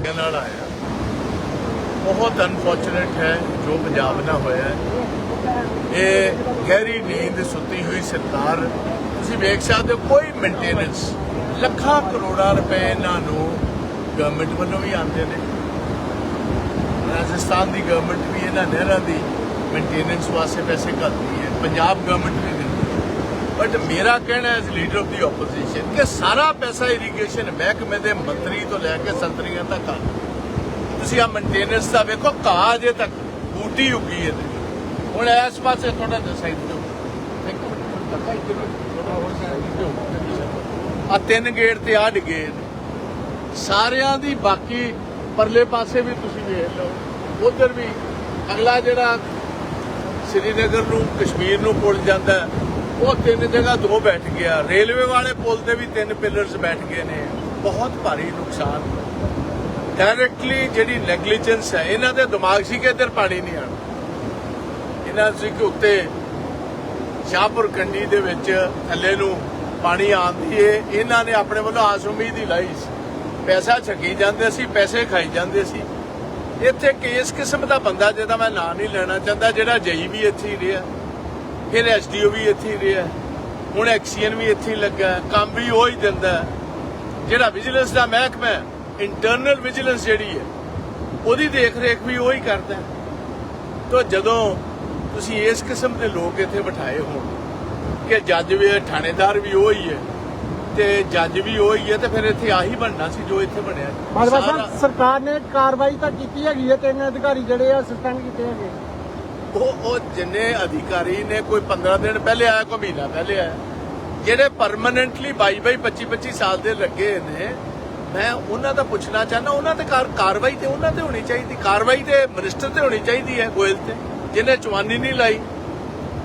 ਤਰੀਕੇ ਨਾਲ ਆਇਆ। ਬਹੁਤ ਅਨਫੋਰਚੂਨੇਟ ਹੈ ਜੋ ਪੰਜਾਬ ਨਾਲ ਹੋਇਆ ਇਹ ਗਹਿਰੀ ਨੀਂਦ ਸੁੱਤੀ ਹੋਈ ਸਰਕਾਰ, ਤੁਸੀਂ ਵੇਖ ਸਕਦੇ ਹੋ ਕੋਈ ਮੇਨਟੇਨੈਂਸ ਲੱਖਾਂ ਕਰੋੜਾਂ ਰੁਪਏ ਇਹਨਾਂ ਨੂੰ ਗਵਰਨਮੈਂਟ ਵੱਲੋਂ ਵੀ ਆਉਂਦੇ ਨੇ। ਰਾਜਸਥਾਨ ਦੀ ਗਵਰਨਮੈਂਟ ਵੀ ਇਹਨਾਂ ਨਹਿਰਾਂ ਦੀ ਮੇਨਟੇਨੈਂਸ ਵਾਸਤੇ ਪੈਸੇ ਘੱਲਦੀ ਹੈ। ਪੰਜਾਬ ਗਵਰਨਮੈਂਟ ਵੀ ਬਟ ਮੇਰਾ ਕਹਿਣਾ as leader of the opposition ਕਿ ਸਾਰਾ ਪੈਸਾ ਇਰੀਗੇਸ਼ਨ ਮਹਿਕਮੇ ਦੇ ਮੰਤਰੀ ਤੋਂ ਲੈ ਕੇ ਸੰਤਰੀਆਂ ਤੱਕ ਆ ਤੁਸੀਂ ਆ ਮੇਨਟੇਨੈਂਸ ਦਾ ਵੇਖੋ ਘਾਹ ਅਜੇ ਤੱਕ ਬੂਟੀ ਉੱਗੀ ਹੈ ਹੁਣ ਇਸ ਪਾਸੇ ਥੋੜਾ ਸਾਈਡ ਦਿਓ ਆ ਤਿੰਨ ਗੇਟ ਤੇ ਆ ਡਿਗੇ ਸਾਰਿਆਂ ਦੀ ਬਾਕੀ ਪਰਲੇ ਪਾਸੇ ਵੀ ਤੁਸੀਂ ਵੇਖ ਲਓ ਉਧਰ ਵੀ ਅਗਲਾ ਜਿਹੜਾ ਸ੍ਰੀਨਗਰ ਨੂੰ ਕਸ਼ਮੀਰ ਨੂੰ ਪੁੱਲ ਜਾਂਦਾ ਉਹ ਤਿੰਨ ਜਗ੍ਹਾ ਦੋ ਬੈਠ ਗਿਆ ਰੇਲਵੇ ਵਾਲੇ ਪੁਲ ਤੇ ਵੀ ਤਿੰਨ ਪਿਲਰਸ ਬੈਠ ਗਏ ਨੇ। ਬਹੁਤ ਭਾਰੀ ਨੁਕਸਾਨ। ਡਾਇਰੈਕਟਲੀ ਜਿਹੜੀ ਨੈਗਲੀਜੈਂਸ ਹੈ, ਇਹਨਾਂ ਦੇ ਦਿਮਾਗ ਸੀ ਕਿ ਇੱਧਰ ਪਾਣੀ ਨਹੀਂ ਆਣਾ ਇਹਨਾਂ ਸੀ ਕਿ ਉੱਤੇ ਸ਼ਾਹਪੁਰ ਕੰਡੀ ਦੇ ਵਿੱਚ ਥੱਲੇ ਨੂੰ ਪਾਣੀ ਆਉਂਦੀ ਏ ਇਹਨਾਂ ਨੇ ਆਪਣੇ ਵੱਲੋਂ ਆਸ ਉਮੀਦ ਹੀ ਲਾਈ ਸੀ। ਪੈਸਾ ਛੱਗੀ ਜਾਂਦੇ ਸੀ, ਪੈਸੇ ਖਾਈ ਜਾਂਦੇ ਸੀ। ਇੱਥੇ ਕਿਸ ਕਿਸਮ ਦਾ ਬੰਦਾ, ਜਿਹਦਾ ਮੈਂ ਨਾਂ ਨਹੀਂ ਲੈਣਾ ਚਾਹੁੰਦਾ, ਜਿਹੜਾ ਜਈ ਵੀ ਇੱਥੇ ਹੀ ਰਿਹਾ। ਫਿਰ ਐਸਡੀਓ ਵੀ ਇੱਥੇ ਹੀ ਰਿਹਾ ਹੁਣ ਐਕਸੀਅਨ ਵੀ ਇੱਥੇ ਹੀ ਲੱਗਾ ਕੰਮ ਵੀ ਉਹ ਹੀ ਦਿੰਦਾ। ਜਿਹੜਾ ਵਿਜੀਲੈਂਸ ਦਾ ਮਹਿਕਮਾ ਇੰਟਰਨਲ ਵਿਜੀਲੈਂਸ ਜਿਹੜੀ ਹੈ ਉਹਦੀ ਦੇਖ ਰੇਖ ਵੀ ਉਹ ਹੀ ਕਰਦਾ। ਤਾਂ ਜਦੋਂ ਤੁਸੀਂ ਇਸ ਕਿਸਮ ਦੇ ਲੋਕ ਇੱਥੇ ਬਿਠਾਏ ਹੋਣ ਕਿ ਜੱਜ ਵੀ ਥਾਣੇਦਾਰ ਵੀ ਉਹ ਹੀ ਹੈ ਤੇ ਜੱਜ ਵੀ ਉਹ ਹੀ ਹੈ ਤੇ ਫਿਰ ਇੱਥੇ ਆਹੀ ਬਣਨਾ ਸੀ ਜੋ ਇੱਥੇ ਬਣਿਆ ਸਾਹਿਬ ਸਰਕਾਰ ਨੇ ਕਾਰਵਾਈ ਤਾਂ ਕੀਤੀ ਹੈਗੀ ਹੈ ਤਿੰਨ ਅਧਿਕਾਰੀ ਜਿਹੜੇ ਆ ਸਸਪੈਂਡ ਕੀਤੇ ਹੈਗੇ ਉਹ ਉਹ ਜਿੰਨੇ ਅਧਿਕਾਰੀ ਨੇ, ਕੋਈ 15 ਦਿਨ ਪਹਿਲੇ ਆਇਆ, ਕੋਈ ਮਹੀਨਾ ਪਹਿਲੇ ਆਇਆ, ਜਿਹੜੇ ਪਰਮਨੈਂਟਲੀ 22 ਬਾਈ 25 25 ਸਾਲ ਦੇ ਲੱਗੇ ਨੇ, ਮੈਂ ਉਹਨਾਂ ਦਾ ਪੁੱਛਣਾ ਚਾਹਨਾ ਉਹਨਾਂ ਤੇ ਕਾਰਵਾਈ ਤੇ ਉਹਨਾਂ ਤੇ ਹੋਣੀ ਚਾਹੀਦੀ, ਕਾਰਵਾਈ ਤੇ ਮਿਨਿਸਟਰ ਤੇ ਹੋਣੀ ਚਾਹੀਦੀ ਹੈ ਗੋਇਲ ਤੇ, ਜਿਹਨੇ ਚਵਾਨੀ ਨਹੀਂ ਲਾਈ।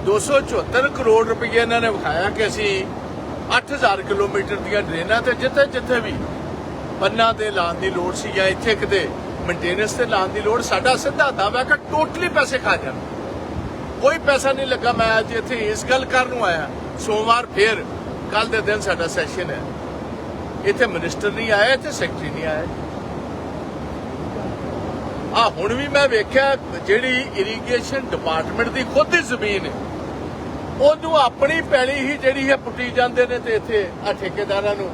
274 ਕਰੋੜ ਰੁਪਏ ਇਹਨਾਂ ਨੇ ਵਿਖਾਇਆ ਕਿ ਅਸੀਂ 8000 ਕਿਲੋਮੀਟਰ ਦੀਆਂ ਡਰੇਨਾਂ ਤੇ ਜਿੱਥੇ ਜਿੱਥੇ ਵੀ ਪੰਨਾ ਤੇ ਲਾਉਣ ਦੀ ਲੋੜ ਸੀ ਜਾਂ ਇੱਥੇ ਕਿਤੇ ਮੇਨਟੇਨੈਂਸ ਤੇ ਲਾਉਣ ਦੀ ਲੋੜ, ਸਾਡਾ ਸਿੱਧਾ ਦਾਅਵਾ ਹੈ ਕਿ ਟੋਟਲੀ ਪੈਸੇ ਖਾ ਜਾਣ। ਕੋਈ ਪੈਸਾ ਨਹੀਂ ਲੱਗਾ, ਮੈਂ ਅੱਜ ਇੱਥੇ ਇਸ ਗੱਲ ਕਰਨ ਨੂੰ ਆਇਆ। ਸੋਮਵਾਰ ਫੇਰ ਕੱਲ ਦੇ ਦਿਨ ਸਾਡਾ ਸੈਸ਼ਨ ਹੈ। ਇੱਥੇ ਮਿਨਿਸਟਰ ਨਹੀਂ ਆਇਆ, ਇੱਥੇ ਸੈਕਟਰੀ ਨਹੀਂ ਆਇਆ। ਆ ਹੁਣ ਵੀ ਮੈਂ ਵੇਖਿਆ ਜਿਹੜੀ ਇਰੀਗੇਸ਼ਨ ਡਿਪਾਰਟਮੈਂਟ ਦੀ ਖੁਦ ਦੀ ਜ਼ਮੀਨ ਹੈ। ਉਹਨੂੰ ਆਪਣੀ ਪੈਲੀ ਹੀ ਜਿਹੜੀ ਹੈ ਪੁੱਟੀ ਜਾਂਦੇ ਨੇ ਤੇ ਇੱਥੇ ਆ ਠੇਕੇਦਾਰਾਂ ਨੂੰ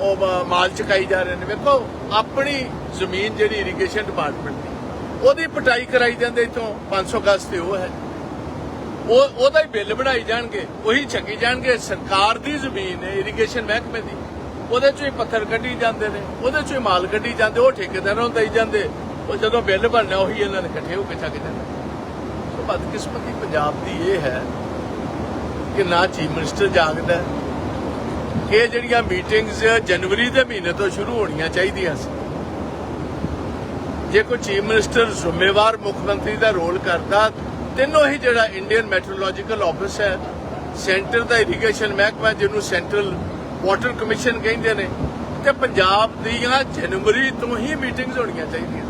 ਉਹ ਮਾਲ ਚਕਾਈ ਜਾ ਰਹੇ ਨੇ। ਵੇਖੋ, ਆਪਣੀ ਜ਼ਮੀਨ ਜਿਹੜੀ ਇਰੀਗੇਸ਼ਨ ਡਿਪਾਰਟਮੈਂਟ ਦੀ, ਉਹਦੀ ਪਟਾਈ ਕਰਾਈ ਜਾਂਦੇ ਇਥੋਂ 500 ਗਜ਼ ਤੇ ਉਹ ਹੈ। ਉਹ ਉਹਦਾ ਹੀ ਬਿੱਲ ਬਣਾਈ ਜਾਣਗੇ, ਉਹੀ ਛੱਕੀ ਜਾਣਗੇ। ਸਰਕਾਰ ਦੀ ਜ਼ਮੀਨ ਹੈ ਇਰੀਗੇਸ਼ਨ ਮਹਿਕਮੇ ਦੀ। ਉਹਦੇ ਚੋਂ ਹੀ ਪੱਥਰ ਕੱਢੀ ਜਾਂਦੇ ਨੇ, ਉਹਦੇ ਚੋਂ ਹੀ ਮਾਲ ਕੱਢੀ ਜਾਂਦੇ, ਉਹ ਠੇਕੇਦਾਰਾਂ ਨੂੰ ਦੇਈ ਜਾਂਦੇ। ਉਹ ਜਦੋਂ ਬਿੱਲ ਬਣਨਾ, ਉਹੀ ਇਹਨਾਂ ਨੇ ਇਕੱਠੇ ਹੋ ਕੇ ਛੱਕ ਜਾਂਦੇ ਸੋ ਬਦਕਿਸਮਤੀ ਪੰਜਾਬ ਦੀ ਇਹ ਹੈ ਕਿ ਨਾ ਚੀਫ ਮਿਨਿਸਟਰ ਜਾਗਦਾ ਇਹ ਜਿਹੜੀਆਂ ਮੀਟਿੰਗਸ ਜਨਵਰੀ ਦੇ ਮਹੀਨੇ ਤੋਂ ਸ਼ੁਰੂ ਹੋਣੀਆਂ ਚਾਹੀਦੀਆਂ ਸੀ। ਜੇ ਕੋਈ ਚੀਫ ਮਿਨਿਸਟਰ ਜ਼ਿੰਮੇਵਾਰ ਮੁੱਖ ਮੰਤਰੀ ਦਾ ਰੋਲ ਕਰਦਾ ਤਿੰਨੋਂ ਹੀ ਜਿਹੜਾ ਇੰਡੀਅਨ ਮੈਟਰੋਲੋਜੀਕਲ ਆਫਿਸ ਹੈ ਸੈਂਟਰ ਦਾ ਇਰੀਗੇਸ਼ਨ ਮਹਿਕਮਾ ਜਿਹਨੂੰ ਸੈਂਟਰਲ ਵਾਟਰ ਕਮਿਸ਼ਨ ਕਹਿੰਦੇ ਨੇ, ਤੇ ਪੰਜਾਬ ਦੀਆਂ ਜਨਵਰੀ ਤੋਂ ਹੀ ਮੀਟਿੰਗਸ ਹੋਣੀਆਂ ਚਾਹੀਦੀਆਂ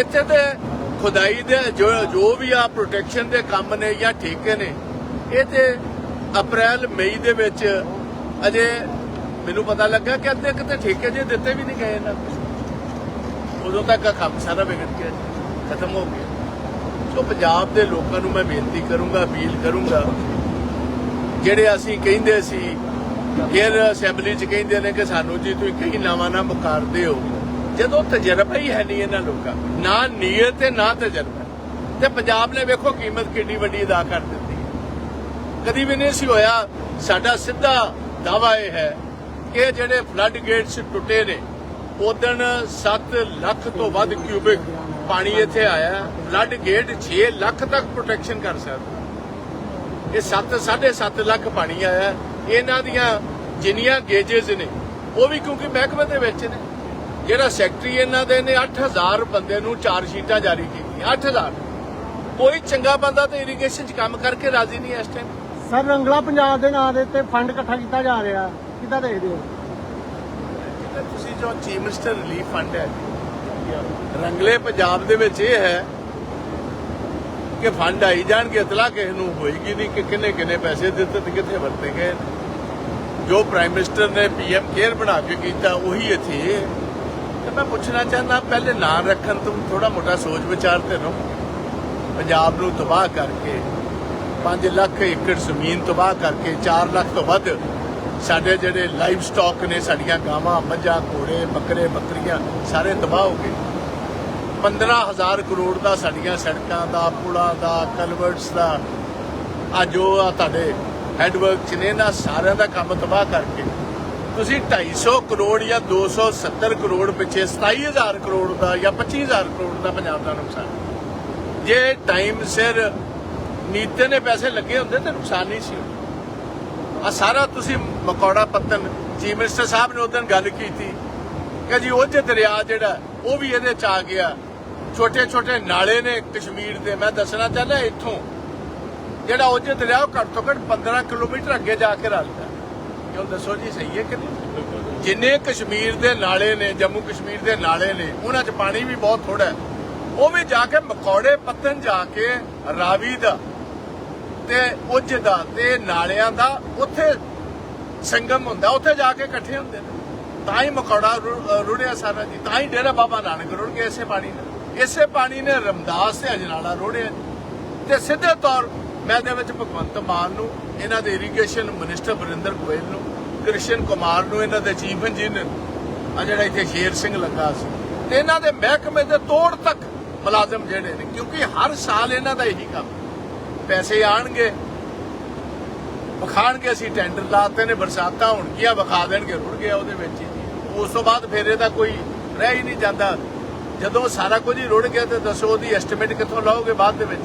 ਇੱਥੇ ਤੇ ਖੁਦਾਈ ਦੇ ਜੋ ਜੋ ਵੀ ਆ ਪ੍ਰੋਟੈਕਸ਼ਨ ਦੇ ਕੰਮ ਨੇ ਜਾਂ ਠੇਕੇ ਨੇ, ਇਹ ਤੇ ਅਪ੍ਰੈਲ ਮਈ ਦੇ ਵਿੱਚ ਅਜੇ ਮੈਨੂੰ ਪਤਾ ਲੱਗਾ ਕਿ ਅੱਧੇ ਕਿਤੇ ਠੇਕੇ ਜੇ ਦਿੱਤੇ ਵੀ ਨਹੀਂ ਗਏ ਇਹਨਾਂ ਉਦੋਂ ਤੱਕ ਕੰਮ ਸਾਰਾ ਵਿਗੜ ਗਿਆ, ਖਤਮ ਹੋ ਗਿਆ। ਸੋ ਪੰਜਾਬ ਦੇ ਲੋਕਾਂ ਨੂੰ ਮੈਂ ਬੇਨਤੀ ਕਰੂੰਗਾ, ਅਪੀਲ ਕਰੂੰਗਾ, ਜਿਹੜੇ ਅਸੀਂ ਕਹਿੰਦੇ ਸੀ ਫਿਰ ਅਸੈਂਬਲੀ 'ਚ ਕਹਿੰਦੇ ਨੇ ਕਿ ਸਾਨੂੰ ਜੀ ਤੁਸੀਂ ਕਈ ਨਾਵਾਂ ਨਾ ਮੁਕਾਰਦੇ ਹੋ, ਜਦੋਂ ਤਜਰਬਾ ਹੀ ਹੈ ਨਹੀਂ ਇਹਨਾਂ ਲੋਕਾਂ ਨਾ ਨੀਅਤ ਤੇ ਨਾ ਤਜਰਬਾ ਤੇ ਪੰਜਾਬ ਨੇ ਵੇਖੋ ਕੀਮਤ ਕਿੰਨੀ ਵੱਡੀ ਅਦਾ ਕਰ ਦਿੱਤੀ ਹੈ। ਕਦੀ ਵੀ ਨਹੀਂ ਸੀ ਹੋਇਆ, ਸਾਡਾ ਸਿੱਧਾ ਦਾਵਾ ਇਹ ਹੈ ਕਿ ਜਿਹੜੇ ਫਲੱਡ ਗੇਟਸ ਟੁੱਟੇ ਨੇ ਉਦਣ 7 ਲੱਖ ਤੋਂ ਵੱਧ ਕਿਊਬਿਕ ਪਾਣੀ ਇੱਥੇ ਆਇਆ ਫਲੱਡ ਗੇਟ 6 ਲੱਖ ਤੱਕ ਪ੍ਰੋਟੈਕਸ਼ਨ ਕਰ ਸਕਦਾ ਇਹ 7 7.5 ਲੱਖ ਪਾਣੀ ਆਇਆ ਇਹਨਾਂ ਦੀਆਂ ਜਿੰਨੀਆਂ ਗੇਜਸ ਨੇ ਉਹ ਵੀ ਕਿਉਂਕਿ ਮਹਿਕਮੇ ਦੇ ਵਿੱਚ ਨੇ। ਜਿਹੜਾ ਸੈਕਟਰੀ ਇਹਨਾਂ ਦੇ ਨੇ 8000 ਬੰਦੇ ਨੂੰ ਚਾਰ ਸ਼ੀਟਾਂ ਜਾਰੀ ਕੀਤੀਆਂ। 8000 ਕੋਈ ਚੰਗਾ ਬੰਦਾ ਤੇ ਇਰੀਗੇਸ਼ਨ 'ਚ ਕੰਮ ਕਰਕੇ ਰਾਜ਼ੀ ਨਹੀਂ ਇਸ ਟਾਈਮ ਸਰ ਰੰਗਲਾ ਪੰਜਾਬ ਦੇ ਨਾਂ ਦੇ ਉੱਤੇ ਫੰਡ ਇਕੱਠਾ ਕੀਤਾ ਜਾ ਰਿਹਾ ਕਿੱਦਾਂ ਦੇਖਦੇ ਹੋ? ਤੁਸੀਂ ਜੋ ਚੀਫ ਮਿਨਿਸਟਰ ਰਿਲੀਫ ਫੰਡ ਹੈ ਰੰਗਲੇ ਪੰਜਾਬ ਦੇ ਵਿੱਚ ਇਹ ਹੈ ਕਿ ਫੰਡ ਆਈ ਜਾਣਗੇ ਇਤਲਾ ਕਿਸੇ ਨੂੰ ਹੋਏਗੀ ਨਹੀਂ ਕਿ ਕਿੰਨੇ ਕਿੰਨੇ ਪੈਸੇ ਦਿੱਤੇ ਤੇ ਕਿੱਥੇ ਵਰਤੇ ਗਏ ਜੋ ਪ੍ਰਾਈਮ ਮਿਨਿਸਟਰ ਨੇ ਪੀਐਮ ਕੇਅਰ ਬਣਾ ਕੇ ਕੀਤਾ, ਉਹੀ ਇੱਥੇ ਤੇ ਮੈਂ ਪੁੱਛਣਾ ਚਾਹੁੰਦਾ, ਪਹਿਲੇ ਨਾਂ ਰੱਖਣ ਤੋਂ ਥੋੜਾ ਮੋਟਾ ਸੋਚ ਵਿਚਾਰ ਤੇ ਰਹੋ। ਪੰਜਾਬ ਨੂੰ ਤਬਾਹ ਕਰਕੇ 5 ਲੱਖ ਏਕੜ ਜ਼ਮੀਨ ਤਬਾਹ ਕਰਕੇ 4 ਲੱਖ ਤੋਂ ਵੱਧ ਸਾਡੇ ਜਿਹੜੇ ਲਾਈਵ ਸਟਾਕ ਨੇ, ਸਾਡੀਆਂ ਗਾਵਾਂ, ਮੱਝਾਂ, ਘੋੜੇ, ਬੱਕਰੇ, ਬੱਕਰੀਆਂ, ਸਾਰੇ ਤਬਾਹ ਹੋ ਗਏ। 15000 ਕਰੋੜ ਦਾ ਸਾਡੀਆਂ ਸੜਕਾਂ ਦਾ, ਪੁਲਾਂ ਦਾ ਕਲਵਰਟਸ ਦਾ। ਆ ਜੋ ਆ ਤੁਹਾਡੇ ਹੈਡਵਰਕ ਚ ਨੇ ਨਾ, ਸਾਰਿਆਂ ਦਾ ਕੰਮ ਤਬਾਹ ਕਰਕੇ। ਤੁਸੀਂ 250 ਕਰੋੜ ਜਾਂ 270 ਕਰੋੜ ਪਿੱਛੇ 27000 ਕਰੋੜ ਦਾ ਜਾਂ 25000 ਕਰੋੜ ਦਾ ਪੰਜਾਬ ਦਾ ਨੁਕਸਾਨ। ਜੇ ਟਾਈਮ ਸਿਰ ਨੀਤੇ ਨੇ ਪੈਸੇ ਲੱਗੇ ਹੁੰਦੇ ਤਾਂ ਨੁਕਸਾਨ ਨਹੀਂ ਸੀ ਆ ਸਾਰਾ ਤੁਸੀਂ ਮਕੌੜਾ ਪੱਤਨ ਚੀਫ ਮਿਨਿਸਟਰ ਸਾਹਿਬ ਨੇ ਉਦੋਂ ਗੱਲ ਕੀਤੀ। ਕਿ ਜੀ, ਉਹ ਜੇ ਦਰਿਆ ਜਿਹੜਾ, ਉਹ ਵੀ ਇਹਦੇ ਚ ਆ ਗਿਆ। ਛੋਟੇ ਛੋਟੇ ਨਾਲੇ ਨੇ ਕਸ਼ਮੀਰ ਦੇ। ਮੈਂ ਦੱਸਣਾ ਚਾਹੁੰਦਾ ਇੱਥੋਂ। ਜਿਹੜਾ ਉਹ ਜੇ ਦਰਿਆ ਉਹ ਘੱਟ ਤੋਂ ਘੱਟ 15 ਕਿਲੋਮੀਟਰ ਅੱਗੇ ਜਾ ਕੇ ਰਲਦਾ ਕਿਉਂ ਦੱਸੋ ਜੀ, ਸਹੀ ਹੈ ਕਿ ਨਹੀਂ? ਜਿੰਨੇ ਕਸ਼ਮੀਰ ਦੇ ਨਾਲੇ ਨੇ, ਜੰਮੂ ਕਸ਼ਮੀਰ ਦੇ ਨਾਲੇ ਨੇ, ਉਹਨਾਂ 'ਚ ਪਾਣੀ ਵੀ ਬਹੁਤ ਥੋੜਾ ਹੈ। ਉਹ ਵੀ ਜਾ ਕੇ ਮਕੌੜੇ ਪੱਤਨ ਜਾ ਕੇ ਰਾਵੀ ਦਾ ਤੇ ਉਜ ਦਾ ਤੇ ਨਾਲਿਆਂ ਦਾ ਉੱਥੇ ਸੰਗਮ ਹੁੰਦਾ, ਉੱਥੇ ਜਾ ਕੇ ਇਕੱਠੇ ਹੁੰਦੇ ਨੇ। ਤਾਂ ਹੀ ਮਕੌੜਾ ਰੁੜਿਆ ਸਾਰਾ ਜੀ। ਤਾਂ ਹੀ ਡੇਰਾ ਬਾਬਾ ਨਾਨਕ ਰੁੜ ਗਿਆ ਇਸੇ ਪਾਣੀ ਨਾਲ। ਇਸੇ ਪਾਣੀ ਨੇ ਰਮਦਾਸ ਤੇ ਅਜਨਾਲਾ ਰੋੜਿਆ ਤੇ ਸਿੱਧੇ ਤੌਰ ਮੈਂ ਦੇ ਵਿੱਚ ਭਗਵੰਤ ਮਾਨ ਨੂੰ, ਇਹਨਾਂ ਦੇ ਇਰੀਗੇਸ਼ਨ ਮਿਨਿਸਟਰ ਵਰਿੰਦਰ ਗੋਇਲ ਨੂੰ, ਕ੍ਰਿਸ਼ਨ ਕੁਮਾਰ ਨੂੰ, ਇਹਨਾਂ ਦੇ ਚੀਫ ਇੰਜੀਨੀਅਰ ਆ ਜਿਹੜਾ ਇੱਥੇ ਸ਼ੇਰ ਸਿੰਘ ਲੱਗਾ ਸੀ। ਤੇ ਇਹਨਾਂ ਦੇ ਮਹਿਕਮੇ ਦੇ ਤੋੜ ਤੱਕ ਮੁਲਾਜ਼ਮ ਜਿਹੜੇ ਨੇ, ਕਿਉਂਕਿ ਹਰ ਸਾਲ ਇਹਨਾਂ ਦਾ ਇਹੀ ਕੰਮ। ਪੈਸੇ ਆਣਗੇ ਵਿਖਾਣਗੇ ਅਸੀਂ ਟੈਂਡਰ ਲਾਤੇ ਨੇ ਬਰਸਾਤਾਂ ਹੋਣਗੀਆਂ ਵਿਖਾ ਦੇਣਗੇ ਰੁੜ ਗਿਆ ਉਹਦੇ ਵਿੱਚ ਹੀ। ਉਸ ਤੋਂ ਬਾਅਦ ਫਿਰ ਇਹਦਾ ਕੋਈ ਰਹਿ ਹੀ ਨਹੀਂ ਜਾਂਦਾ। ਜਦੋਂ ਸਾਰਾ ਕੁਝ ਹੀ ਰੁੜ ਗਿਆ ਤੇ ਦੱਸੋ ਉਹਦੀ ਐਸਟੀਮੇਟ ਕਿੱਥੋਂ ਲਾਓਗੇ ਬਾਅਦ ਦੇ ਵਿੱਚ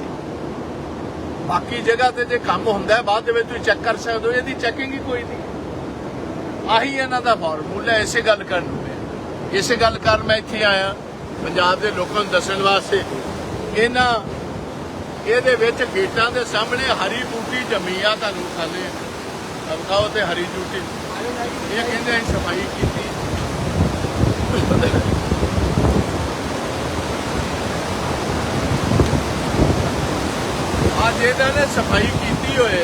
ਬਾਕੀ ਜਗ੍ਹਾ ਤੇ ਜੇ ਕੰਮ ਹੁੰਦਾ ਬਾਅਦ ਦੇ ਵਿੱਚ ਤੁਸੀਂ ਚੈੱਕ ਕਰ ਸਕਦੇ ਹੋ ਇਹਦੀ ਚੈਕਿੰਗ ਹੀ ਕੋਈ ਨਹੀਂ। ਆਹੀ ਇਹਨਾਂ ਦਾ ਫਾਰਮੂਲਾ ਹੈ, ਇਸੇ ਗੱਲ ਕਰਨ ਨੂੰ ਮੈਂ। ਇਸੇ ਗੱਲ ਕਰਨ ਮੈਂ ਇੱਥੇ ਆਇਆ ਪੰਜਾਬ ਦੇ ਲੋਕਾਂ ਨੂੰ ਦੱਸਣ ਵਾਸਤੇ। ਇਹਨਾਂ ਇਹਦੇ ਵਿੱਚ ਗੇਟਾਂ ਦੇ ਸਾਹਮਣੇ ਹਰੀ ਬੂਟੀ ਜੰਮੀ ਆ ਤੁਹਾਨੂੰ ਖਾਲੇ ਅਬਕਾਓ ਤੇ ਹਰੀ ਬੂਟੀ। ਇਹ ਕਹਿੰਦੇ ਅਸੀਂ ਸਫ਼ਾਈ ਕੀਤੀ। ਅੱਜ ਇਹਨਾਂ ਨੇ ਸਫ਼ਾਈ ਕੀਤੀ ਹੋਏ।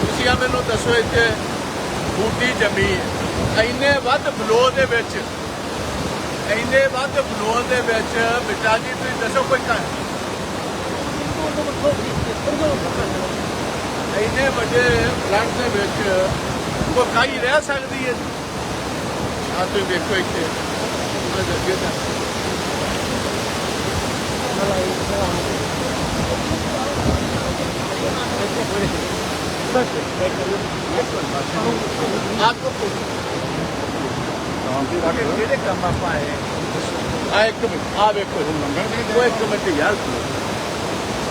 ਤੁਸੀਂ ਆ ਮੈਨੂੰ ਦੱਸੋ ਇੱਥੇ ਬੂਟੀ ਜੰਮੀ ਹੈ। ਇੰਨੇ ਵੱਧ ਫਲੋ ਦੇ ਵਿੱਚ, ਇੰਨੇ ਵੱਧ ਫਲੋ ਦੇ ਵਿੱਚ ਬਿਟਾ ਜੀ, ਤੁਸੀਂ ਦੱਸੋ ਕੋਈ ਘਰ। ਇੰਨੇ ਵੱਡੇ ਪਲਾਂਟ ਦੇ ਵਿੱਚ ਕੋਈ ਕਾਈ ਰਹਿ ਸਕਦੀ ਹੈ ਆ ਤੁਸੀਂ ਦੇਖੋ ਇੱਥੇ। ਅੱਗੇ ਤਾਂ ਆਪਕੋ ਕਿਹੜੇ ਕੰਮ ਆਪਾਂ ਆਏ? ਆ ਇੱਕ ਮਿੰਟ ਆ ਵੇਖੋ ਉਹ ਇੱਕ ਮਿੰਟ ਯਾਰ।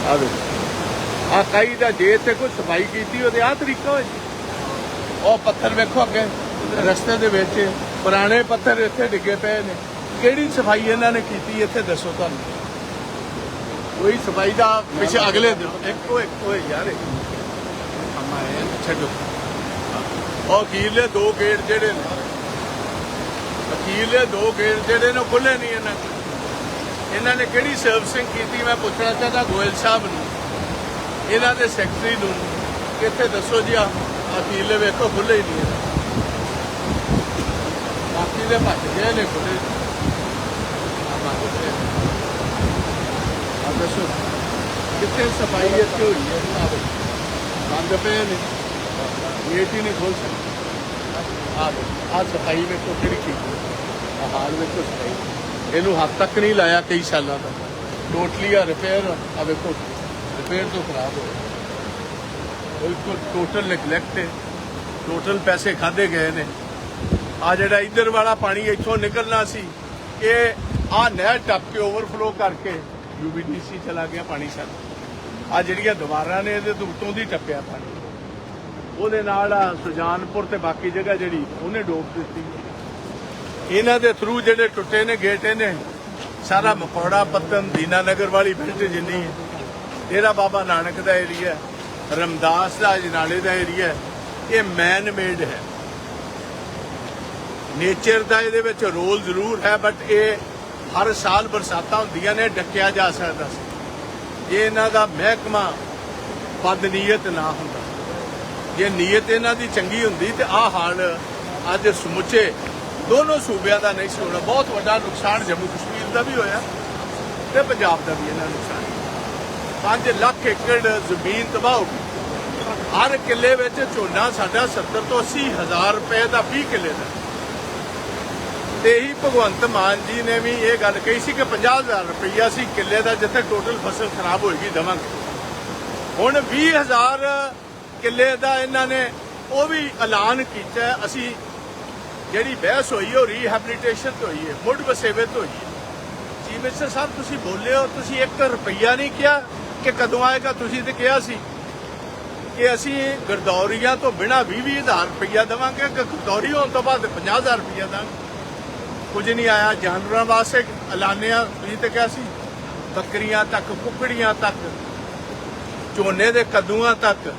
ਆ ਵੇਖੋ ਆ ਕਾਈ ਦਾ ਜੇ ਤੇ ਕੋਈ ਸਫ਼ਾਈ ਕੀਤੀ ਉਹਦੇ ਆ ਤਰੀਕਾ ਹੋਏ। ਉਹ ਪੱਥਰ ਵੇਖੋ ਅੱਗੇ ਰਸਤੇ ਦੇ ਵਿੱਚ। ਪੁਰਾਣੇ ਪੱਥਰ ਇੱਥੇ ਡਿੱਗੇ ਪਏ ਨੇ। ਕਿਹੜੀ ਸਫ਼ਾਈ ਇਹਨਾਂ ਨੇ ਕੀਤੀ ਇੱਥੇ ਦੱਸੋ ਤੁਹਾਨੂੰ? ਕੋਈ ਸਫ਼ਾਈ ਦਾ ਪਿੱਛੇ ਅਗਲੇ ਦਿਨ ਇੱਕੋ ਇੱਕੋ ਯਾਰ। ਇਹ ਕੰਮ ਆਏ ਆ, ਛੱਡੋ ਉਹ ਅਖੀਰਲੇ ਦੋ ਗੇਟ ਜਿਹੜੇ ਨੇ ਅਖੀਰਲੇ ਦੋ ਗੇਟ ਜਿਹੜੇ ਨੇ ਖੁੱਲੇ ਨਹੀਂ ਇਹਨਾਂ ਦੇ ਇਹਨਾਂ ਨੇ ਕਿਹੜੀ ਸਰਵਿਸਿੰਗ ਕੀਤੀ ਮੈਂ ਪੁੱਛਣਾ ਚਾਹਦਾ ਗੋਇਲ ਸਾਹਿਬ ਨੂੰ। ਇਹਨਾਂ ਦੇ ਸੈਕਟਰੀ ਨੂੰ ਕਿੱਥੇ ਦੱਸੋ ਜੀ ਆ ਅਖੀਰਲੇ ਵੇਖੋ ਖੁੱਲੇ ਹੀ ਨਹੀਂ ਹੈ। ਬਾਕੀ ਦੇ ਭੱਜ ਗਏ ਨੇ ਖੁੱਲੇ ਆ ਬਾਕੀ ਦੇ ਆ ਦੱਸੋ, ਕਿੱਥੇ ਸਫ਼ਾਈ ਇੱਥੇ ਹੋਈ ਹੈ? ਆ ਬੰਦ ਪਏ ਨੇ। ਗੇਟ ਹੀ ਨਹੀਂ ਖੋਲ ਸਕਦੇ। ਆ ਆ ਸਫ਼ਾਈ ਵੇਖੋ ਕਿਹੜੀ ਕੀਤੀ ਆ ਹਾਲ ਵੇਖੋ ਸਫ਼ਾਈ। ਇਹਨੂੰ ਹੱਥ ਤੱਕ ਨਹੀਂ ਲਾਇਆ ਕਈ ਸਾਲਾਂ ਦਾ ਟੋਟਲੀ ਆ ਰਿਪੇਅਰ ਆ ਵੇਖੋ ਰਿਪੇਅਰ ਤੋਂ ਖਰਾਬ ਹੋ ਬਿਲਕੁਲ ਟੋਟਲ ਨੈਗਲੈਕਟ ਹੈ। ਟੋਟਲ ਪੈਸੇ ਖਾਦੇ ਗਏ ਨੇ। ਆ ਜਿਹੜਾ ਇੱਧਰ ਵਾਲਾ ਪਾਣੀ ਇੱਥੋਂ ਨਿਕਲਣਾ ਸੀ, ਇਹ ਆ ਨਹਿਰ ਟੱਪ ਕੇ ਓਵਰਫਲੋ ਕਰਕੇ ਯੂਬੀਡੀਸੀ ਚਲਾ ਗਿਆ ਪਾਣੀ ਸਾਡਾ। ਆ ਜਿਹੜੀਆਂ ਦੀਵਾਰਾਂ ਨੇ ਇਹਦੇ ਤੋਂ ਉੱਤੋਂ ਦੀ ਟੱਪਿਆ ਪਾਣੀ। ਉਹਦੇ ਨਾਲ ਆ ਸੁਜਾਨਪੁਰ ਤੇ ਬਾਕੀ ਜਗ੍ਹਾ ਜਿਹੜੀ, ਉਹਨੇ ਡੋਬ ਦਿੱਤੀ। ਇਹਨਾਂ ਦੇ ਥਰੂ ਜਿਹੜੇ ਟੁੱਟੇ ਨੇ, ਗੇਟੇ ਨੇ, ਸਾਰਾ ਮਕੌੜਾ, ਪੱਤਨ, ਦੀਨਾਨਗਰ ਵਾਲੀ ਬਿਲਟ ਜਿੰਨੀ ਹੈ ਡੇਰਾ ਬਾਬਾ ਨਾਨਕ ਦਾ ਏਰੀਆ ਰਮਦਾਸ ਦਾ, ਅਜਨਾਲੇ ਦਾ ਏਰੀਆ ਇਹ ਮੈਨ ਮੇਡ ਹੈ। ਨੇਚਰ ਦਾ ਇਹਦੇ ਵਿੱਚ ਰੋਲ ਜ਼ਰੂਰ ਹੈ ਬਟ ਇਹ ਹਰ ਸਾਲ ਬਰਸਾਤਾਂ ਹੁੰਦੀਆਂ ਨੇ, ਡੱਕਿਆ ਜਾ ਸਕਦਾ ਸੀ। ਜੇ ਇਹਨਾਂ ਦਾ ਮਹਿਕਮਾ ਬਦਨੀਅਤ ਨਾ ਹੁੰਦਾ, ਜੇ ਨੀਅਤ ਇਹਨਾਂ ਦੀ ਚੰਗੀ ਹੁੰਦੀ ਤੇ ਆਹ ਹਾਲ ਅੱਜ ਸਮੁੱਚੇ ਦੋਨੋਂ ਸੂਬਿਆਂ ਦਾ ਨਹੀਂ ਸੀ ਹੋਣਾ। ਬਹੁਤ ਵੱਡਾ ਨੁਕਸਾਨ ਜੰਮੂ ਕਸ਼ਮੀਰ ਦਾ ਵੀ ਹੋਇਆ ਤੇ ਪੰਜਾਬ ਦਾ ਵੀ ਇਹਨਾਂ ਨੁਕਸਾਨ। 5 ਲੱਖ ਏਕੜ ਜ਼ਮੀਨ ਤਬਾਹ ਹੋ ਗਈ। ਹਰ ਕਿੱਲੇ ਵਿੱਚ ਝੋਨਾ ਸਾਡਾ 70 ਤੋਂ 80 ਹਜ਼ਾਰ ਰੁਪਏ ਦਾ 20 ਕਿੱਲੇ ਦਾ। ਤੇ ਹੀ ਭਗਵੰਤ ਮਾਨ ਜੀ ਨੇ ਵੀ ਇਹ ਗੱਲ ਕਹੀ ਸੀ ਕਿ 50000 ਰੁਪਈਆ ਸੀ ਕਿੱਲੇ ਦਾ ਜਿੱਥੇ ਟੋਟਲ ਫਸਲ ਖਰਾਬ ਹੋਏਗੀ ਦਵਾਂਗੇ। ਹੁਣ 20000 ਕਿੱਲੇ ਦਾ ਇਹਨਾਂ ਨੇ ਉਹ ਵੀ ਐਲਾਨ ਕੀਤਾ। ਅਸੀਂ ਜਿਹੜੀ ਬਹਿਸ ਹੋਈ ਉਹ ਰੀਹੈਬਿਲਿਟੇਸ਼ਨ ਤੋਂ ਹੋਈ ਹੈ ਮੁੱਢ ਵਸੇਵੇ ਤੋਂ ਹੋਈ ਹੈ। ਚੀਫ਼ ਮਿਸਟਰ ਸਾਹਿਬ, ਤੁਸੀਂ ਬੋਲੇ ਹੋ ਤੁਸੀਂ 1 ਰੁਪਈਆ ਨਹੀਂ ਕਿਹਾ ਕਿ ਕਦੋਂ ਆਏਗਾ? ਤੁਸੀਂ ਤੇ ਕਿਹਾ ਸੀ ਕਿ ਅਸੀਂ ਗਰਦੌਰੀਆਂ ਤੋਂ ਬਿਨਾ 20 ਹਜ਼ਾਰ ਰੁਪਈਆ ਦੇਵਾਂਗੇ, ਕਿ ਗਰਦੌਰੀ ਹੋਣ ਤੋਂ ਬਾਅਦ 50000 ਰੁਪਈਆ ਦਾਂਗੇ ਕੁਝ ਨਹੀਂ ਆਇਆ, ਜਾਨਵਰਾਂ ਵਾਸਤੇ ਐਲਾਨਿਆ ਤੁਸੀਂ ਤੇ ਕਿਹਾ ਸੀ। ਬੱਕਰੀਆਂ ਤੱਕ, ਕੁਕੜੀਆਂ ਤੱਕ, ਝੋਨੇ ਦੇ ਕੱਦੂਆਂ ਤੱਕ,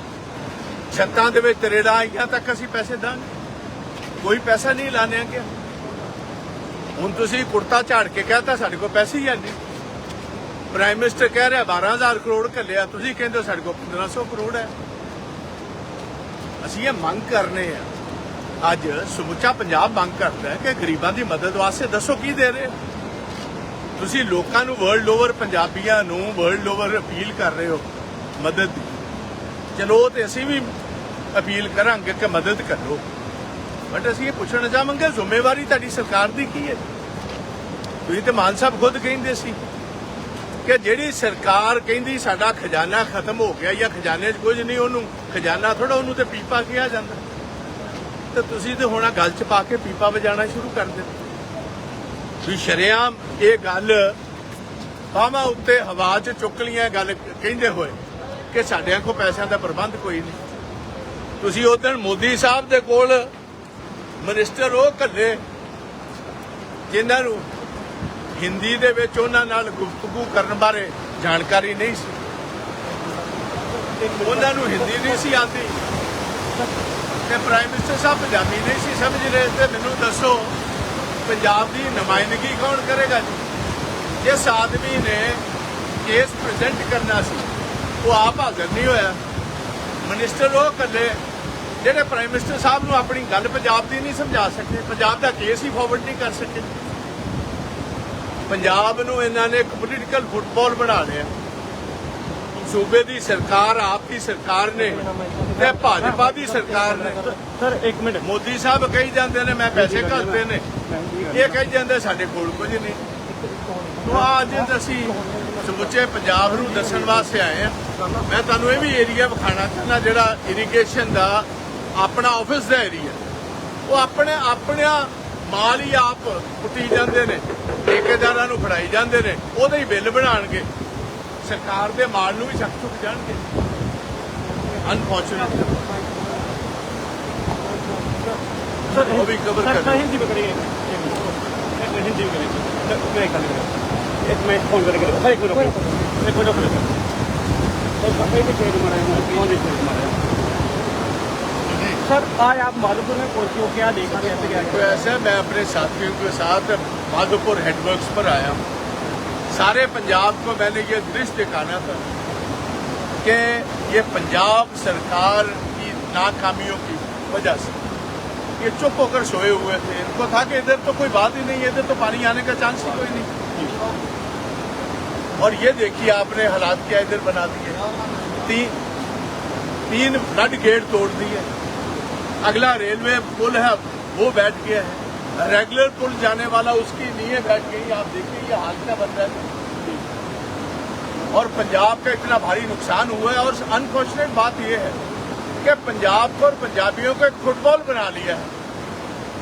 ਛੱਤਾਂ ਦੇ ਵਿੱਚ ਤਰੇੜਾਂ ਆਈਆਂ ਤੱਕ ਅਸੀਂ ਪੈਸੇ ਦਾਂਗੇ ਕੋਈ ਪੈਸਾ ਨਹੀਂ ਲਾਣਿਆ ਗਿਆ ਹੁਣ ਤੁਸੀਂ ਕੁੜਤਾ ਝਾੜ ਕੇ ਕਹਤਾ ਸਾਡੇ ਕੋਲ ਪੈਸੇ ਹੀ ਹੈ ਨਹੀਂ। ਪ੍ਰਾਈਮ ਮਿਨਿਸਟਰ ਕਹਿ ਰਿਹਾ 12000 ਕਰੋੜ ਘੱਲਿਆ। ਤੁਸੀਂ ਕਹਿੰਦੇ ਹੋ ਸਾਡੇ ਕੋਲ 1500 ਕਰੋੜ ਹੈ। ਅਸੀਂ ਇਹ ਮੰਗ ਕਰਨੇ ਆ। ਅੱਜ ਸਮੁੱਚਾ ਪੰਜਾਬ ਮੰਗ ਕਰਦਾ ਹੈ ਕਿ ਗਰੀਬਾਂ ਦੀ ਮਦਦ ਵਾਸਤੇ ਦੱਸੋ ਕੀ ਦੇ ਰਹੇ ਤੁਸੀਂ ਲੋਕਾਂ ਨੂੰ ਵਰਲਡ ਓਵਰ ਪੰਜਾਬੀਆਂ ਨੂੰ ਵਰਲਡ ਓਵਰ ਅਪੀਲ ਕਰ ਰਹੇ ਹੋ, ਮਦਦ ਦੀ। ਚਲੋ ਤੇ ਅਸੀਂ ਵੀ ਅਪੀਲ ਕਰਾਂਗੇ ਕਿ ਮਦਦ ਕਰੋ। ਬਟ ਅਸੀਂ ਇਹ ਪੁੱਛਣਾ ਚਾਹਾਂਗੇ ਜ਼ਿੰਮੇਵਾਰੀ ਤੁਹਾਡੀ ਸਰਕਾਰ ਦੀ ਕੀ ਹੈ? ਤੁਸੀਂ ਤੇ ਮਾਨ ਸਾਹਿਬ ਖੁਦ ਕਹਿੰਦੇ ਸੀ ਕਿ ਜਿਹੜੀ ਸਰਕਾਰ ਕਹਿੰਦੀ ਸਾਡਾ ਖਜ਼ਾਨਾ ਖਤਮ ਹੋ ਗਿਆ ਜਾਂ ਖਜ਼ਾਨੇ 'ਚ ਕੁਝ ਨਹੀਂ, ਉਹਨੂੰ ਖਜ਼ਾਨਾ ਥੋੜਾ ਉਹਨੂੰ ਤੇ ਪੀਪਾ ਕਿਹਾ ਜਾਂਦਾ। ਤੇ ਤੁਸੀਂ ਤੇ ਹੁਣ ਗੱਲ 'ਚ ਪਾ ਕੇ ਪੀਪਾ ਵਜਾਣਾ ਸ਼ੁਰੂ ਕਰ ਦਿੱਤਾ। ਵੀ ਸ਼ਰੇਆਮ ਇਹ ਗੱਲ ਬਾਹਾਂ ਉੱਤੇ ਹਵਾ 'ਚ ਚੁੱਕ ਲੀਆਂ ਗੱਲ ਕਹਿੰਦੇ ਹੋਏ ਕਿ ਸਾਡੇ ਕੋਲ ਪੈਸਿਆਂ ਦਾ ਪ੍ਰਬੰਧ ਕੋਈ ਨਹੀਂ। ਤੁਸੀਂ ਉਦੋਂ ਮੋਦੀ ਸਾਹਿਬ ਦੇ ਕੋਲ ਮਿਨਿਸਟਰ ਉਹ ਕੱਲੇ ਜਿਨ੍ਹਾਂ ਨੂੰ ਹਿੰਦੀ ਦੇ ਵਿੱਚ ਉਹਨਾਂ ਨਾਲ ਗੁਫ਼ਤਗੂ ਕਰਨ ਬਾਰੇ ਜਾਣਕਾਰੀ ਨਹੀਂ ਸੀ। ਉਹਨਾਂ ਨੂੰ ਹਿੰਦੀ ਨਹੀਂ ਸੀ ਆਉਂਦੀ। ਤੇ ਪ੍ਰਾਈਮ ਮਿਨਿਸਟਰ ਸਾਹਿਬ ਪੰਜਾਬੀ ਨਹੀਂ ਸੀ ਸਮਝ ਰਹੇ ਤੇ ਮੈਨੂੰ ਦੱਸੋ, ਪੰਜਾਬ ਦੀ ਨੁਮਾਇੰਦਗੀ ਕੌਣ ਕਰੇਗਾ ਜੀ? ਜਿਸ ਆਦਮੀ ਨੇ ਕੇਸ ਪ੍ਰੈਜ਼ੈਂਟ ਕਰਨਾ ਸੀ, ਉਹ ਆਪ ਹਾਜ਼ਰ ਨਹੀਂ ਹੋਇਆ। ਮਿਨਿਸਟਰ ਉਹ ਕੱਲੇ ਜਿਹੜੇ ਪ੍ਰਾਈਮ ਮਿਨਿਸਟਰ ਸਾਹਿਬ ਨੂੰ ਆਪਣੀ ਗੱਲ ਪੰਜਾਬ ਦੀ ਨਹੀਂ ਸਮਝਾ ਸਕੇ ਪੰਜਾਬ ਦਾ ਕੇਸ ਹੀ ਫਾਰਵਰਡ ਨਹੀਂ ਕਰ ਸਕੇ। ਪੰਜਾਬ ਨੂੰ ਇਹਨਾਂ ਨੇ ਇੱਕ ਪੋਲੀਟੀਕਲ ਫੁੱਟਬਾਲ ਬਣਾ ਲਿਆ। ਸੂਬੇ ਦੀ ਸਰਕਾਰ ਆਪ ਦੀ ਸਰਕਾਰ ਨੇ ਤੇ ਭਾਜਪਾ ਦੀ ਸਰਕਾਰ ਨੇ। Sir 1 minute. ਮੋਦੀ ਸਾਹਿਬ ਕਹੀ ਜਾਂਦੇ ਨੇ ਮੈਂ ਪੈਸੇ ਘੱਲਦੇ ਨੇ। ਇਹ ਕਹੀ ਜਾਂਦੇ ਸਾਡੇ ਕੋਲ ਕੁਝ ਨਹੀਂ। ਤੋਂ ਅੱਜ ਅਸੀਂ ਸਮੁੱਚੇ ਪੰਜਾਬ ਨੂੰ ਦੱਸਣ ਵਾਸਤੇ ਆਏ ਆ ਮੈਂ ਤੁਹਾਨੂੰ ਇਹ ਵੀ ਏਰੀਆ ਵਿਖਾਣਾ ਚਾਹੁੰਦਾ ਜਿਹੜਾ ਇਰੀਗੇਸ਼ਨ ਦਾ ਆਪਣਾ ਆਫਿਸ ਦਾ ਏਰੀਆ ਉਹ ਆਪਣੇ ਆਪਣੇ ਮਾਲ ਹੀ ਆਪ ਪੁੱਟੀ ਜਾਂਦੇ ਨੇ ਠੇਕੇਦਾਰਾਂ ਨੂੰ ਫੜਾਈ ਜਾਂਦੇ ਨੇ ਉਹਦੇ ਹੀ ਬਿੱਲ ਬਣਾਣਗੇ ਸਰਕਾਰ ਦੇ ਮਾਲ ਨੂੰ ਵੀ ਚੱਕ ਚੁੱਕ ਜਾਣਗੇ ਅਨਫੋਰਚੂਨੇਟ ਉਹ ਵੀ ਕਵਰ ਕਰ ਹਿੰਦੀ ਪਕੜੀ ਗਈ ਹਿੰਦੀ ਪਕੜੀ ਗਈ ਇੱਕ ਮਿੰਟ ਫੋਨ ਕਰਕੇ ਇੱਕ ਰੁਕੋ ਇੱਕ ਮਿੰਟ ਰੁਕੋ ਇਹ ਪਕੜੀ ਤੇ ਚੇਂਜ ਮਾਰਿਆ ਫੋਨ ਮਾਰਿਆ سر، آج آپ مادھو پور میں پہنچے ہو، کیا دیکھا، کیسے ایسے میں اپنے ساتھیوں کے ساتھ مادھو پور ہیڈ ورکس پر آیا ہوں۔ سارے پنجاب کو میں نے یہ درست دکھانا تھا کہ یہ پنجاب سرکار کی ناکامیوں کی وجہ سے۔ یہ چپ ہو کر سوئے ہوئے تھے۔ ان کو تھا کہ ادھر تو کوئی بات ہی نہیں، ادھر تو پانی آنے کا چانس ہی کوئی نہیں۔ اور یہ دیکھیے آپ نے، حالات کیا ادھر بنا دیے۔ تین تین فلڈ گیٹ توڑ دیے۔ اگلا ریلوے پل ہے، وہ بیٹھ گیا ہے۔ ریگولر پل جانے والا اس کی نیے بیٹھ گئی آپ دیکھیے یہ حال کیا بن رہا ہے۔ اور پنجاب کا اتنا بھاری نقصان ہوا ہے اور انفارچونیٹ بات یہ ہے کہ پنجاب کو اور پنجابیوں کو ایک فٹ بال بنا لیا ہے۔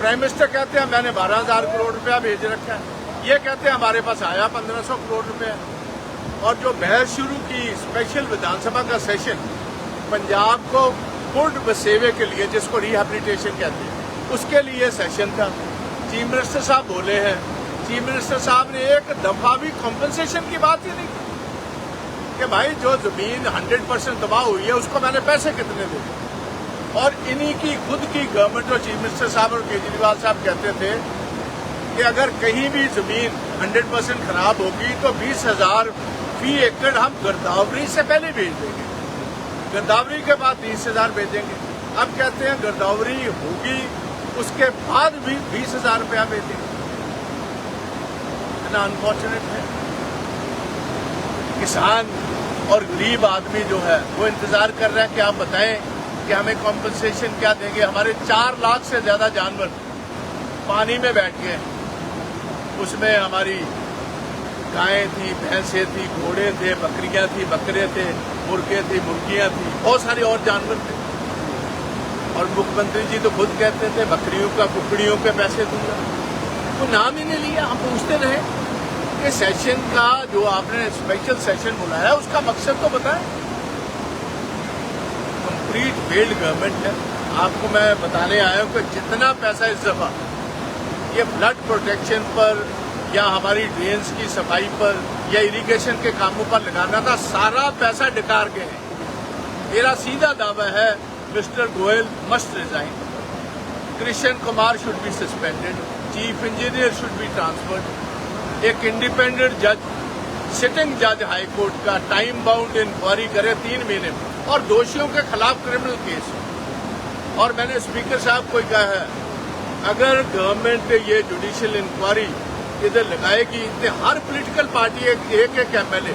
پرائم منسٹر کہتے ہیں، میں نے بارہ ہزار کروڑ روپیہ بھیج رکھا ہے۔ یہ کہتے ہیں، ہمارے پاس آیا پندرہ سو کروڑ روپیہ۔ اور جو بحث شروع کی اسپیشل ودھان سبھا کا سیشن پنجاب کو گڈ بسیوے کے لیے جس کو ریہیبلیٹیشن کہتے ہیں، اس کے لیے سیشن تھا۔ چیف منسٹر صاحب بولے ہیں۔ چیف منسٹر صاحب نے ایک دفعہ بھی کمپنسیشن کی بات ہی نہیں کی۔ کہ بھائی جو زمین ہنڈریڈ پرسینٹ تباہ ہوئی ہے، اس کو میں نے پیسے کتنے دے اور انہی کی، خود کی گورنمنٹ جو چیف منسٹر صاحب اور کیجریوال صاحب کہتے تھے کہ اگر کہیں بھی زمین ہنڈریڈ پرسینٹ خراب ہوگی تو بیس ہزار فی ایکڑ ہم گرداوری سے پہلے بھیج دیں گے۔ گرداوری کے بعد تیس ہزار بھیجیں گے۔ اب کہتے ہیں گرداوری ہوگی، اس کے بعد بھی بیس ہزار روپیہ بھیجیں گے۔ اتنا انفارچونیٹ ہے کسان اور غریب آدمی جو ہے، وہ انتظار کر رہا ہے کہ آپ بتائیں کہ ہمیں کمپنسیشن کیا دیں گے۔ ہمارے چار لاکھ سے زیادہ جانور پانی میں بیٹھ گئے اس میں ہماری گائیں تھی بھینسیں تھی گھوڑے تھے، بکریاں تھی بکرے تھے۔ مرغے تھی مرغیاں تھیں، بہت سارے اور جانور تھے۔ اور مکھ منتری جی تو خود کہتے تھے، بکریوں کا، ککڑیوں کے پیسے دوں گا۔ تو نام ہی نہیں لیا، ہم پوچھتے رہے۔ کہ سیشن کا جو آپ نے اسپیشل سیشن بلایا، اس کا مقصد تو بتائیں۔ کمپلیٹ فیلڈ گورنمنٹ ہے۔ آپ کو میں بتانے آیا ہوں کہ جتنا پیسہ اس دفعہ، یہ فلڈ پروٹیکشن پر یا ہماری ڈرینس کی صفائی پر یا اریگیشن کے کاموں پر لگانا تھا، سارا پیسہ ڈکار کے ہیں میرا سیدھا دعویٰ ہے، mister Goyal must resign Krishna Kumar should be suspended chief engineer should be transferred ایک انڈیپینڈنٹ جج سٹنگ جج ہائی کورٹ کا ٹائم باؤنڈ انکوائری کرے تین مہینے میں۔ اور دوشیوں کے خلاف کرمنل کیس اور میں نے اسپیکر صاحب کو کہا ہے، اگر گورنمنٹ یہ جوڈیشل انکوائری ادھر لگائے گی ہر پولیٹیکل پارٹی ایک ایک, ایک M L A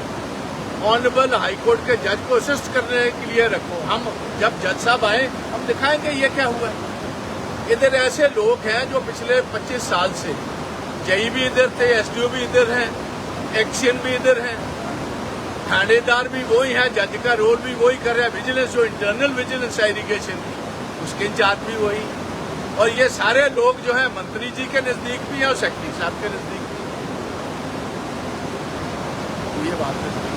honourable high court کے جج کو اسسٹ کرنے کے لیے رکھو۔ ہم جب جج صاحب آئیں ہم دکھائیں گے یہ کیا ہوا ہے۔ ادھر ایسے لوگ ہیں جو پچھلے پچیس سال سے جئی بھی ادھر تھے ایس ڈی او بھی ادھر ہیں ایکشن بھی ادھر ہیں تھانے دار بھی وہی ہیں جج کا رول بھی وہی کر رہا ہے ویجیلنس جو انٹرنل ویجیلنس ہے اریگیشن اس کے انچارج بھی وہی۔ और ये सारे लोग जो है मंत्री जी के नजदीक भी हैं और सेक्रेटरी साहब के नजदीक भी हैं। तो ये बात है